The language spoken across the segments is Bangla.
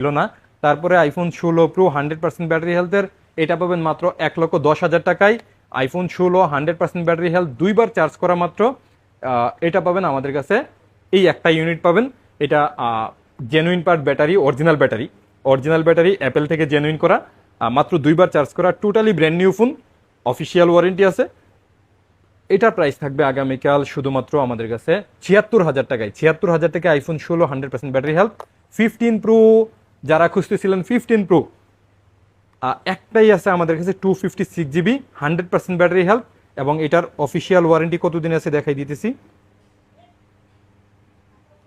ছিল না। তারপরে আইফোন ষোলো প্রো হান্ড্রেড পার্সেন্ট ব্যাটারি হেলথের এটা পাবেন মাত্র এক লক্ষ দশ হাজার টাকায়। আইফোন ষোলো হান্ড্রেড পার্সেন্ট ব্যাটারি হেলথ দুইবার চার্জ করা মাত্র। এটা পাবেন আমাদের কাছে। এই একটা ইউনিট পাবেন। এটা genuine part battery original battery original battery Apple থেকে জেনুইন করা। মাত্র দুইবার চার্জ করা। Totally brand new phone official warranty আছে। এটার প্রাইস থাকবে আগামীকাল শুধুমাত্র আমাদের কাছে ছিয়াত্তর হাজার টাকায়। ছিয়াত্তর হাজার টাকা আইফোন ষোলো hundred percent battery health fifteen pro যারা খুঁজতেছিলেন ফিফটিন প্রো একটাই আছে আমাদের কাছে two fifty six GB hundred percent battery health এবং এটার অফিসিয়াল ওয়ারেন্টি কতদিন আছে দেখাই দিতেছি।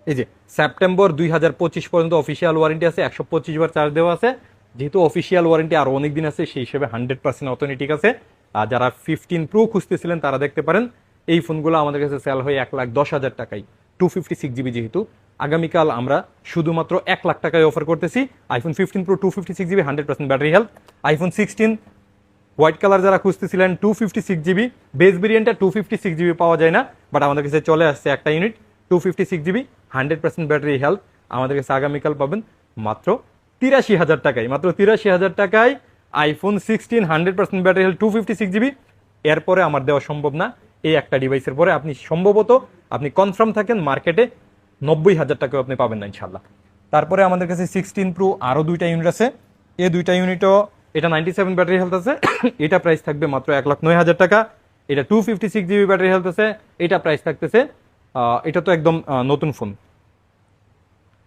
এই যে সেপ্টেম্বর দুই হাজার পঁচিশ পর্যন্ত অফিসিয়াল ওয়ারেন্টি আছে, একশো পঁচিশ বার চার্জ দেওয়া আছে। যেহেতু অফিসিয়াল ওয়ারেন্টি আরও অনেক দিন আছে, সেই হিসেবে হান্ড্রেড পার্সেন্ট অথেন্টিক আছে। আর যারা ফিফটিন প্রো খুঁজতেছিলেন, তারা দেখতে পারেন, এই ফোনগুলো আমাদের কাছে সেল হয় এক লাখ দশ হাজার টাকায়। টু ফিফটি সিক্স জিবি যেহেতু, আগামীকাল আমরা শুধুমাত্র এক লাখ টাকায় অফার করতেছি। IPhone fifteen pro two fifty six GB hundred percent battery health iPhone sixteen white colour যারা খুঁজতেছিলেন two fifty six GB base ভেরিয়েন্টটা two fifty six GB পাওয়া যায় না বাট আমাদের কাছে চলে আসছে একটা unit two fifty six GB hundred percent battery health আমাদের কাছে আগামীকাল পাবেন মাত্র তিরাশি হাজার টাকায়, মাত্র তিরাশি হাজার টাকায় iPhone sixteen hundred percent battery health two fifty six GB এরপরে আমার দেওয়া সম্ভব না। এই একটা ডিভাইসের পরে আপনি সম্ভবত, আপনি কনফার্ম থাকেন মার্কেটে নব্বই হাজার টাকাও আপনি পাবেন না ইনশাল্লাহ তারপরে আমাদের কাছে সিক্সটিন প্রো আরও দুইটা ইউনিট আছে। এই দুইটা ইউনিটও এটা নাইনটি সেভেন ব্যাটারি হেলথ আছে। এটা প্রাইস থাকবে মাত্র এক লাখ নয় হাজার টাকা। এটা two fifty six GB battery health আছে। এটা প্রাইস থাকতেছে এটা তো একদম নতুন ফোন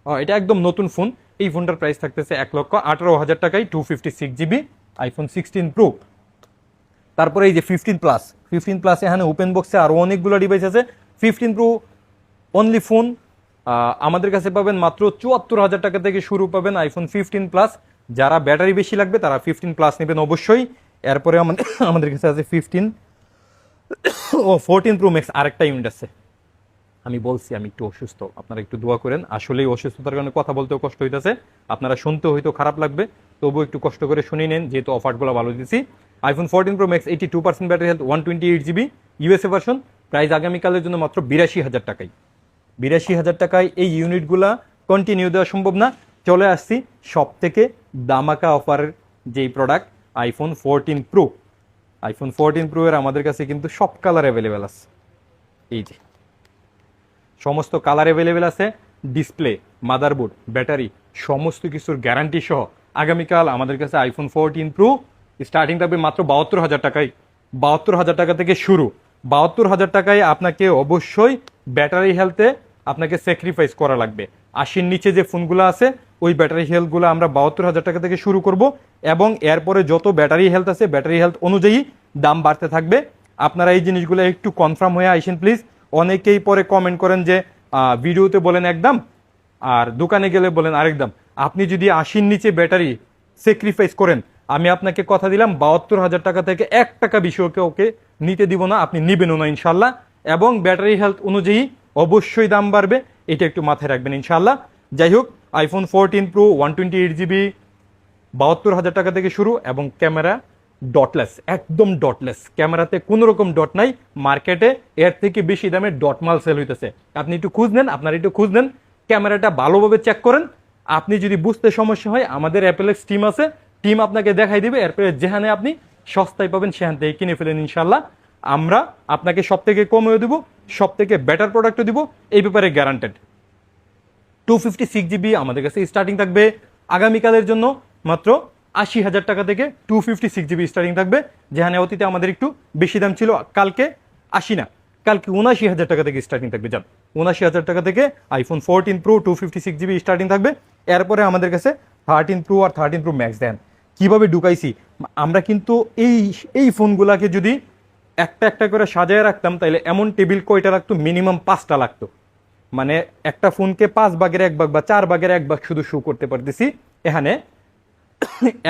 এটা একদম নতুন ফোন এই ফোনটার প্রাইস থাকতেছে এক লক্ষ আঠারো হাজার টাকায় two fifty six GB iPhone sixteen pro তারপরে এই যে ফিফটিন প্লাস ফিফটিন প্লাস এখানে ওপেন বক্সে আরও অনেকগুলো ডিভাইস আছে। ফিফটিন প্রো অনলি ফোন আমাদের কাছে পাবেন মাত্র চুয়াত্তর হাজার টাকা থেকে শুরু পাবেন আইফোন ফিফটিন প্লাস যারা ব্যাটারি বেশি লাগবে, তারা ফিফটিন প্লাস নেবেন অবশ্যই। এরপরে আমাদের আমাদের কাছে আছে ফিফটিন ও ফোরটিন প্রো ম্যাক্স আরেকটা ইউনিট আছে। আমি বলছি, আমি একটু অসুস্থ। আপনারা একটু দোয়া করেন। আসলেই অসুস্থতার কারণে কথা বলতেও কষ্ট হইতেছে। আপনারা শুনতে হয়তো খারাপ লাগবে। তবুও একটু কষ্ট করে শুনে নেন, যেহেতু অফারগুলো ভালো দিচ্ছি iPhone fourteen pro max eighty two percent battery health one twenty eight GB USA version price আগামীকালের জন্য মাত্র বিরাশি হাজার টাকায়। বিরাশি হাজার টাকায় এই ইউনিটগুলা কন্টিনিউ দেওয়া সম্ভব না। চলে আসছি সব থেকে দামাকা অফারের যেই product iPhone fourteen pro iPhone fourteen pro এর আমাদের কাছে কিন্তু সব কালার অ্যাভেলেবেল আছে। এই যে। সমস্ত কালার অ্যাভেলেবেল আছে ডিসপ্লে মাদারবোর্ড ব্যাটারি সমস্ত কিছুর গ্যারান্টি সহ আগামীকাল আমাদের কাছে আইফোন ফোরটিন প্রো স্টার্টিং থাকবে মাত্র বাহাত্তর হাজার টাকায়। বাহাত্তর হাজার টাকা থেকে শুরু। বাহাত্তর হাজার টাকায় আপনাকে অবশ্যই ব্যাটারি হেলথে আপনাকে স্যাক্রিফাইস করা লাগবে। আশির নিচে যে ফোনগুলো আছে, ওই ব্যাটারি হেলথগুলো আমরা বাহাত্তর হাজার টাকা থেকে শুরু করব এবং এরপরে যত ব্যাটারি হেলথ আছে ব্যাটারি হেলথ অনুযায়ী দাম বাড়তে থাকবে। আপনারা এই জিনিসগুলো একটু কনফার্ম হয়ে আইসেন প্লিজ অনেকেই পরে কমেন্ট করেন যে ভিডিওতে বলেন একদম, আর দোকানে গেলে বলেন আরেক দাম আপনি যদি আশির নিচে ব্যাটারি স্যাক্রিফাইস করেন, আমি আপনাকে কথা দিলাম, বাহাত্তর হাজার টাকা থেকে এক টাকা বিষয়কে ওকে নিতে দিব না, আপনি নিবেনও না ইনশাল্লাহ। এবং ব্যাটারি হেলথ অনুযায়ী অবশ্যই দাম বাড়বে, এটা একটু মাথায় রাখবেন ইনশাল্লাহ। যাই হোক iPhone fourteen pro one twenty eight GB বাহাত্তর হাজার টাকা থেকে শুরু, এবং ক্যামেরা ডটলেস, একদম ডটলেস। ক্যামেরাতে কোনো রকম ডট নাই, মার্কেটে এর থেকে বেশি দামে ডট মাল সেল হইতেছে। আপনি একটু খুঁজ নেন, আপনারা একটু খুঁজ নেন, ক্যামেরাটা ভালোভাবে চেক করেন। আপনি যদি বুঝতে সমস্যা হয়, আমাদের অ্যাপেলেক্স টিম আছে টিম আপনাকে দেখাই দিবে, এরপরে যেখানে আপনি সস্তায় পাবেন, সেখান থেকে কিনে ফেলেন ইনশাল্লাহ আমরা আপনাকে সব থেকে কমেও দেবো সব থেকে বেটার প্রোডাক্টও দিব, এই ব্যাপারে guaranteed two fifty six GB আমাদের কাছে স্টার্টিং থাকবে আগামীকালের জন্য, মাত্র আশি হাজার টাকা থেকে two fifty six GB starting থাকবে, যেখানে অতীতে আমাদের একটু বেশি দাম ছিল, কালকে আশি না, কালকে উনাশি হাজার টাকা থেকে স্টার্টিং থাকবে, যান। উনাশি হাজার টাকা থেকে iPhone fourteen pro two fifty six GB starting থাকবে, এরপরে আমাদের কাছে থার্টিন প্রো আর থার্টিন প্রো ম্যাক্স দেন। কীভাবে ঢুকাইছি? আমরা কিন্তু এই এই ফোনগুলাকে যদি একটা একটা করে সাজায় রাখতাম তাহলে এমন টেবিল কয়টা লাগতো? মিনিমাম পাঁচটা লাগতো। মানে একটা ফোনকে পাঁচ ভাগের এক ভাগ বা চার ভাগের এক ভাগ শুধু শো করতে পারতেছি। এখানে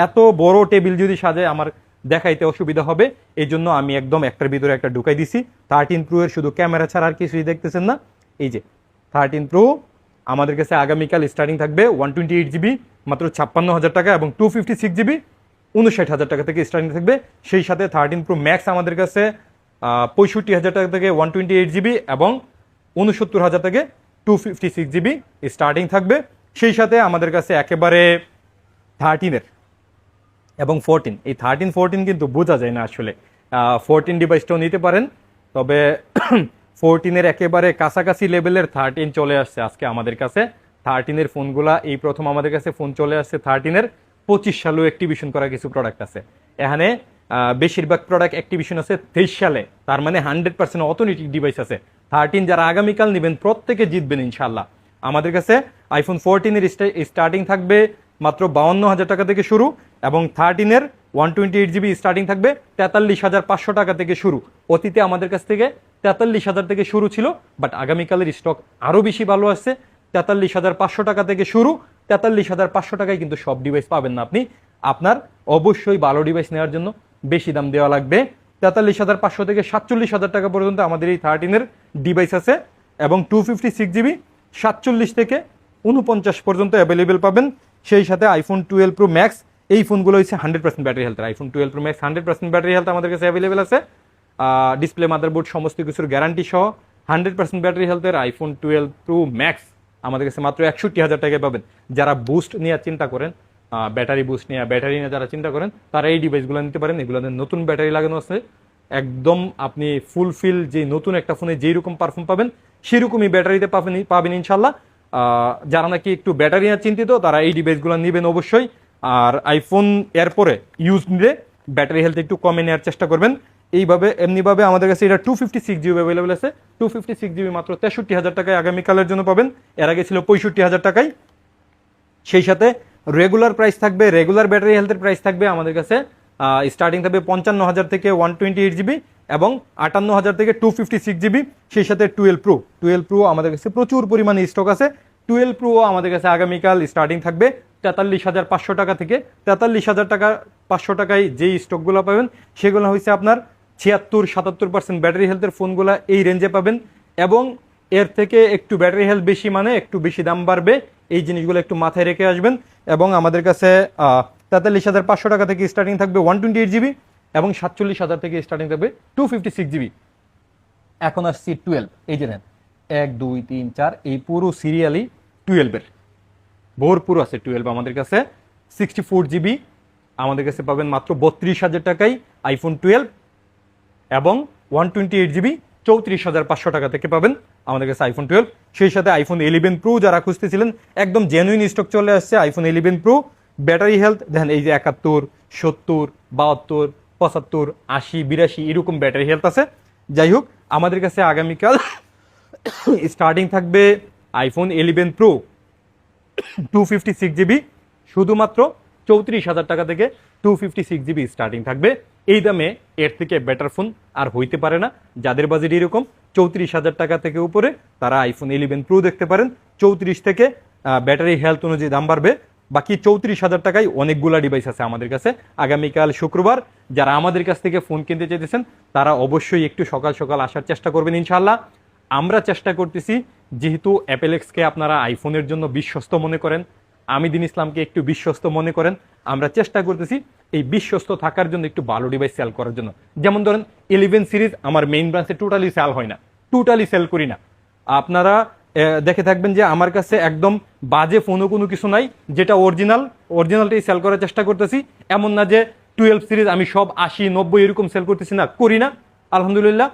এত বড় টেবিল যদি সাজায় আমার দেখাইতে অসুবিধা হবে, এই জন্য আমি একদম একটার ভিতরে একটা ঢুকাই দিছি। থার্টিন প্রো এর শুধু ক্যামেরা ছাড়া আর কিছুই দেখতেছেন না। এই যে থার্টিন প্রো আমাদের কাছে আগামীকাল স্টার্টিং থাকবে ওয়ান টোয়েন্টি এইট জিবি মাত্র ছাপ্পান্ন হাজার টাকা এবং টু ফিফটি সিক্স জিবি উনষাট হাজার টাকা থেকে স্টার্টিং থাকবে। সেই সাথে থার্টিন প্রো ম্যাক্স আমাদের কাছে পঁয়ষট্টি হাজার টাকা থেকে ওয়ান টোয়েন্টি এইট জিবি এবং উনসত্তর হাজার থেকে two fifty six GB starting থাকবে। সেই সাথে আমাদের কাছে একেবারে থার্টিনের এবং ফোরটিন এই থার্টিন ফোরটিন কিন্তু বোঝা যায় না আসলে। ফোরটিন ডিভাইসটাও নিতে পারেন, তবে ফোরটিনের একেবারে কাছাকাছি লেভেলের থার্টিন চলে আসছে আজকে আমাদের কাছে। থার্টিনের ফোনগুলা এই প্রথম আমাদের কাছে ফোন চলে আসছে থার্টিনের পঁচিশ সালেও অ্যাক্টিভিশন করা কিছু প্রোডাক্ট আছে। এখানে বেশিরভাগ প্রোডাক্ট অ্যাক্টিভিশন আছে তেইশ সালে। তার মানে হান্ড্রেড পার্সেন্ট অথেন্টিক ডিভাইস আছে। থার্টিন যারা আগামীকাল নেবেন, প্রত্যেকে জিতবেন ইনশাল্লাহ আমাদের কাছে আইফোন ফোরটিনের স্টার্টিং থাকবে মাত্র বাউন্ন হাজার টাকা থেকে শুরু এবং থার্টিনের one twenty eight GB starting থাকবে তেতাল্লিশ হাজার পাঁচশো টাকা থেকে শুরু। অতীতে আমাদের কাছ থেকে তেতাল্লিশ হাজার থেকে শুরু ছিল বাট আগামীকালের স্টক আরও বেশি ভালো আসছে। তেতাল্লিশ হাজার পাঁচশো টাকা থেকে শুরু, তেতাল্লিশ হাজার পাঁচশো টাকায় কিন্তু সব ডিভাইস পাবেন না আপনি। আপনার অবশ্যই ভালো ডিভাইস নেওয়ার জন্য বেশি দাম দেওয়া লাগবে। তেতাল্লিশ হাজার পাঁচশো থেকে সাতচল্লিশ হাজার টাকা পর্যন্ত আমাদের এই থার্টিনের ডিভাইস আছে এবং টু ফিফটি সিক্স জিবি সাতচল্লিশ থেকে উনপঞ্চাশ পর্যন্ত অ্যাভেলেবেল পাবেন। সেই সাথে আইফোন টুয়েলভ প্রো ম্যাক্স এই ফোনগুলো হচ্ছে hundred percent battery health iPhone twelve pro max hundred percent battery health আমাদের কাছে অ্যাভেলেবেল আছে। ডিসপ্লে মাদারবোর্ড সমস্ত কিছুর গ্যারান্টি সহ হান্ড্রেড পার্সেন্ট ব্যাটারি হেলথের আইফোন টুয়েলভ প্রো ম্যাক্স আমাদের কাছে মাত্র একষট্টি হাজার টাকায় পাবেন। যারা বুস্ট নেওয়ার চিন্তা করেন ব্যাটারি বুস্ট নিয়ে ব্যাটারি নিয়ে যারা চিন্তা করেন, তারা এই ডিভাইসগুলো নিতে পারেন। এগুলোতে নতুন ব্যাটারি লাগানো আছে। একদম আপনি ফুলফিল যে নতুন একটা ফোনে যেই রকম পারফর্ম পাবেন, সেরকমই ব্যাটারিতে পাবেন পাবেন ইনশাল্লাহ যারা নাকি একটু ব্যাটারি নিয়ে চিন্তিত, তারা এই ডিভাইসগুলো নেবেন অবশ্যই। আর আইফোন এরপরে ইউজ নিলে ব্যাটারি হেলথ একটু কমে নেওয়ার চেষ্টা করবেন। এইভাবে, এমনিভাবে আমাদের কাছে এটা two fifty six GB available আছে। টু ফিফটি সিক্স জিবি মাত্র তেষট্টি হাজার টাকায় আগামীকালের জন্য পাবেন। এর আগে ছিল পঁয়ষট্টি হাজার টাকায়। সেই সাথে রেগুলার প্রাইস থাকবে রেগুলার ব্যাটারি হেলথের প্রাইস থাকবে আমাদের কাছে। স্টার্টিং থাকবে পঞ্চান্ন হাজার থেকে ওয়ান টোয়েন্টি এইট জিবি এবং আটান্ন হাজার থেকে টু ফিফটি সিক্স জিবি সেই সাথে টুয়েলভ প্রো টুয়েলভ প্রো আমাদের কাছে প্রচুর পরিমাণে স্টক আছে। টুয়েলভ প্রো আমাদের কাছে আগামীকাল স্টার্টিং থাকবে। তেতাল্লিশ হাজার পাঁচশো টাকা থেকে তেতাল্লিশ হাজার টাকা, পাঁচশো টাকায় যেই স্টকগুলো পাবেন, সেগুলো হচ্ছে আপনার ছিয়াত্তর, সাতাত্তর পার্সেন্ট ব্যাটারি হেলথের ফোনগুলো এই রেঞ্জে পাবেন এবং এর থেকে একটু ব্যাটারি হেলথ বেশি মানে একটু বেশি দাম বাড়বে, এই জিনিসগুলো একটু মাথায় রেখে আসবেন এবং আমাদের কাছে তেতাল্লিশ হাজার পাঁচশো টাকা থেকে স্টার্টিং থাকবে ওয়ান টোয়েন্টি এইট জিবি এবং সাতচল্লিশ হাজার থেকে স্টার্টিং থাকবে টু ফিফটি সিক্স জিবি এখন আসছি টুয়েলভ এই যে নেন, এক, দুই, তিন, চার, এই পুরো সিরিয়ালই টুয়েলভের ভরপুর আছে টুয়েলভ আমাদের কাছে। সিক্সটি ফোর জিবি আমাদের কাছে পাবেন মাত্র বত্রিশ হাজার টাকায় আইফোন টুয়েলভ এবং ওয়ান টোয়েন্টি এইট জিবি চৌত্রিশ হাজার পাঁচশো টাকা থেকে পাবেন আমাদের কাছে আইফোন টুয়েলভ সেই সাথে আইফোন ইলেভেন প্রো যারা খুঁজতেছিলেন, একদম জেনুইন স্টক চলে আসছে iPhone eleven pro battery health দেখেন এই যে একাত্তর, সত্তর, বাহাত্তর, পঁচাত্তর, আশি, বিরাশি, এরকম ব্যাটারি হেলথ আছে। যাই হোক, আমাদের কাছে আগামীকাল স্টার্টিং থাকবে iPhone eleven pro two fifty six GB শুধুমাত্র চৌত্রিশ হাজার টাকা থেকে two fifty six GB starting থাকবে। এই দামে এর থেকে বেটার ফোন আর হইতে পারে না। যাদের বাজেট এরকম চৌত্রিশ হাজার টাকা থেকে উপরে, তারা আইফোন ইলেভেন প্রো দেখতে পারেন। চৌত্রিশ থেকে ব্যাটারি হেলথ অনুযায়ী দাম বাড়বে। বাকি চৌত্রিশ হাজার টাকায় অনেকগুলা ডিভাইস আছে আমাদের কাছে। আগামীকাল শুক্রবার যারা আমাদের কাছ থেকে ফোন কিনতে চাইতেছেন, তারা অবশ্যই একটু সকাল সকাল আসার চেষ্টা করবেন ইনশাল্লাহ আমরা চেষ্টা করতেছি যেহেতু অ্যাপেলেক্সকে আপনারা আইফোনের জন্য বিশ্বস্ত মনে করেন আমিদিন ইসলামকে একটু বিশ্বস্ত মনে করেন, আমরা চেষ্টা করতেছি এই বিশ্বস্ত থাকার জন্য একটু ভালো ডিভাইস সেল করার জন্য। যেমন ধরেন ইলেভেন সিরিজ আমার মেইন ব্রাঞ্চে টোটালি সেল হয় না টোটালি সেল করি না। আপনারা দেখে থাকবেন যে আমার কাছে একদম বাজে ফোনও কোনো কিছু নাই, যেটা অরিজিনাল অরিজিনালটাই সেল করার চেষ্টা করতেছি। এমন না যে টুয়েলভ সিরিজ আমি সব আশি, নব্বই এরকম সেল করতেছি না, করি না। আলহামদুলিল্লাহ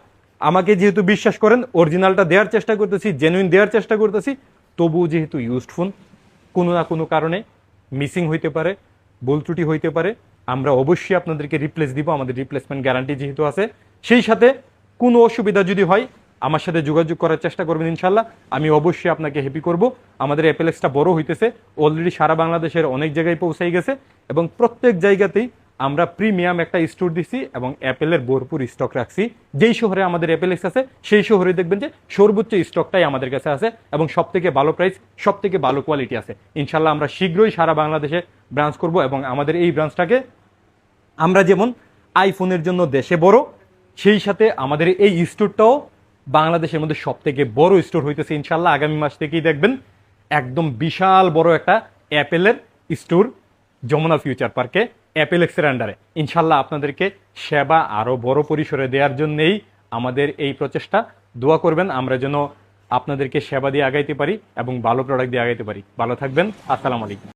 আমাকে যেহেতু বিশ্বাস করেন অরিজিনালটা দেওয়ার চেষ্টা করতেছি জেনুইন দেওয়ার চেষ্টা করতেছি, তবুও যেহেতু ইউজড ফোন কোনো না কোনো কারণে মিসিং হইতে পারে, ভুল ত্রুটি হইতে পারে, আমরা অবশ্যই আপনাদেরকে রিপ্লেস দিব, আমাদের রিপ্লেসমেন্ট গ্যারান্টি যেহেতু আছে। সেই সাথে কোনো অসুবিধা যদি হয়, আমার সাথে যোগাযোগ করার চেষ্টা করবেন ইনশাল্লাহ আমি অবশ্যই আপনাকে হ্যাপি করব। আমাদের অ্যাপেলেক্সটা বড় হইতেছে অলরেডি সারা বাংলাদেশের অনেক জায়গায় পৌঁছাই গেছে, এবং প্রত্যেক জায়গাতেই আমরা প্রিমিয়াম একটা স্টোর দিছি এবং অ্যাপেলের ভরপুর স্টক রাখছি। যেই শহরে আমাদের অ্যাপেলেক্স আছে, সেই শহরে দেখবেন যে সর্বোচ্চ স্টকটাই আমাদের কাছে আছে এবং সব থেকে ভালো প্রাইস সব থেকে ভালো কোয়ালিটি আছে। ইনশাল্লাহ আমরা শীঘ্রই সারা বাংলাদেশে ব্রাঞ্চ করব এবং আমাদের এই ব্রাঞ্চটাকে আমরা যেমন আইফোনের জন্য দেশে বড়, সেই সাথে আমাদের এই স্টোরটাও বাংলাদেশের মধ্যে সব থেকে বড় স্টোর হইতেছে ইনশাল্লাহ আগামী মাস থেকেই দেখবেন। একদম বিশাল বড় একটা অ্যাপেলের স্টোর যমুনা ফিউচার পার্কে। অ্যাপেলেক্সের আন্ডারে ইনশাল্লাহ আপনাদেরকে সেবা আরও বড় পরিসরে দেওয়ার জন্যেই আমাদের এই প্রচেষ্টা। দোয়া করবেন, আমরা যেন আপনাদেরকে সেবা দিয়ে আগাইতে পারি এবং ভালো প্রোডাক্ট দিয়ে আগাইতে পারি। ভালো থাকবেন, আসসালামু আলাইকুম।